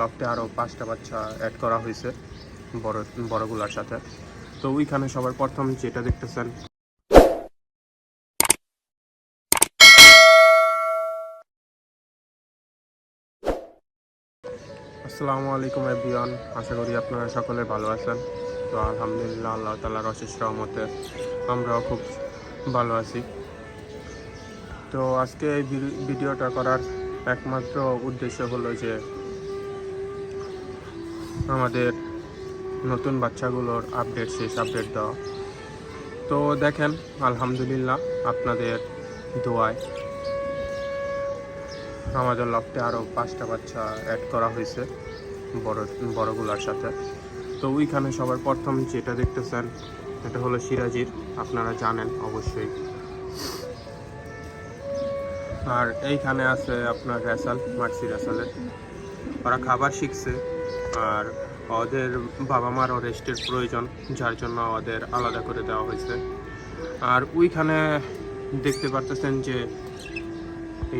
লফটে আরও পাঁচটা বাচ্চা অ্যাড করা হয়েছে, বড়, বড়গুলার সাথে। তো ওইখানে সবার প্রথম যেটা দেখতেছেন, আসসালামু আলাইকুম এভরিওয়ান, আশা করি আপনারা সকলে ভালো আছেন। তো আলহামদুলিল্লাহ, আল্লাহ তালার অশেষ রহমতে আমরাও খুব ভালো আছি। তো আজকে এই ভিডিওটা করার একমাত্র উদ্দেশ্য হলো যে আমাদের নতুন বাচ্চাগুলোর আপডেট শেষ আপডেট দেওয়া। তো দেখেন, আলহামদুলিল্লাহ আপনাদের দোয়ায় আমাদের লফটে আরও পাঁচটা বাচ্চা অ্যাড করা হয়েছে, বড়, বড়গুলার সাথে। তো ওইখানে সবার প্রথম যেটা দেখতেছেন, এটা হলো সিরাজির, আপনারা জানেন অবশ্যই। আর এইখানে আছে আপনার রেসাল, মার্সি রেসালের। ওরা খাবার শিখছে। আর ওদের বাবা মারও রেস্টের প্রয়োজন, যার জন্য ওদের আলাদা করে দেওয়া হয়েছে। আর ওইখানে দেখতে পারতেছেন যে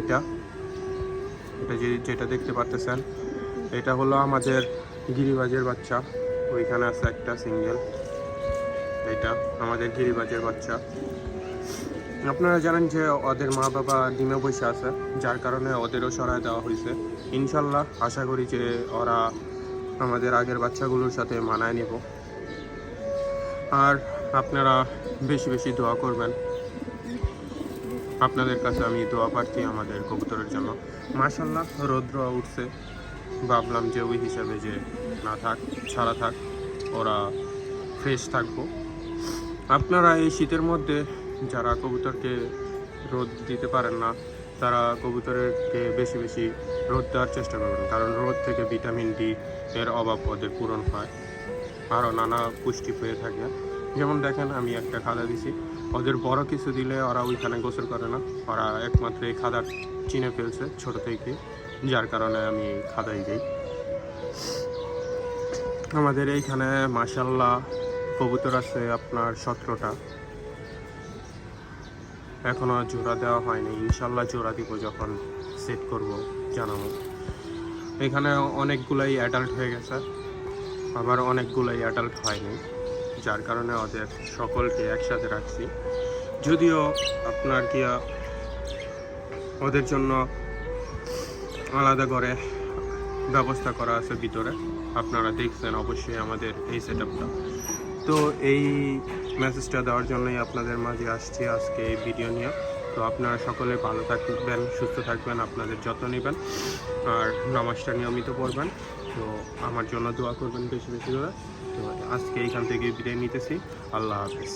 এটা এটা যে, যেটা দেখতে পারতেছেন, এটা হলো আমাদের গিরিবাজের বাচ্চা। ওইখানে আছে একটা সিঙ্গেল এটা আমাদের গিরিবাজের বাচ্চা। আপনারা জানেন যে ওদের মা বাবা ডিমে বসে আছে, যার কারণে ওদেরও সরায় দেওয়া হয়েছে। ইনশাল্লাহ, আশা করি যে ওরা আমাদের আগের বাচ্চাগুলোর সাথে মানায় নিব। আর আপনারা বেশি বেশি দোয়া করবেন। আপনাদের কাছে আমি দোয়া প্রার্থী আমাদের কবুতরের জন্য। মাশাল্লাহ রৌদ্র উঠছে। ভাবলাম যে ওই হিসাবে যে না থাক, ছাড়া থাক, ওরা ফ্রেশ থাকব। আপনারা এই শীতের মধ্যে যারা কবুতরকে রোদ দিতে পারেন না তারা কবুতরকে বেশি বেশি রোদ দেওয়ার চেষ্টা করবেন, কারণ রোদ থেকে ভিটামিন ডি এর অভাব ওদের পূরণ হয়। আরও নানা পুষ্টি পেয়ে থাকে। যেমন দেখেন, আমি একটা খাদা দিছি। ওদের বড় কিছু দিলে ওরা ওইখানে গোসল করে না। ওরা একমাত্র এই খাদার চিনে ফেলছে ছোট থেকে, যার কারণে আমি খাদাই দিই। আমাদের এইখানে মাসাল্লাহ কবুতর আছে আপনার সতেরোটা। এখনও জোড়া দেওয়া হয়নি। ইনশাল্লাহ জোড়া দিব যখন সেট করব, জানাব। এখানে অনেকগুলোই অ্যাডাল্ট হয়ে গেছে, আবার অনেকগুলোই অ্যাডাল্ট হয়নি, যার কারণে ওদের সকলকে একসাথে রাখছি। যদিও আপনার কি ওদের জন্য আলাদা করে ব্যবস্থা করা আছে ভিতরে, আপনারা দেখছেন অবশ্যই আমাদের এই সেট তো এই মেসেজটা দেওয়ার জন্যই আপনাদের মাঝে আসছি আজকে এই ভিডিও নিয়ে। তো আপনারা সকলে ভালো থাকবেন, সুস্থ থাকবেন, আপনাদের যত্ন নেবেন, আর নামাজটা নিয়মিত পড়বেন। তো আমার জন্য দোয়া করবেন বেশি বেশি করে। তো আজকে এইখান থেকে বিদায় নিতেছি। আল্লাহ হাফিজ।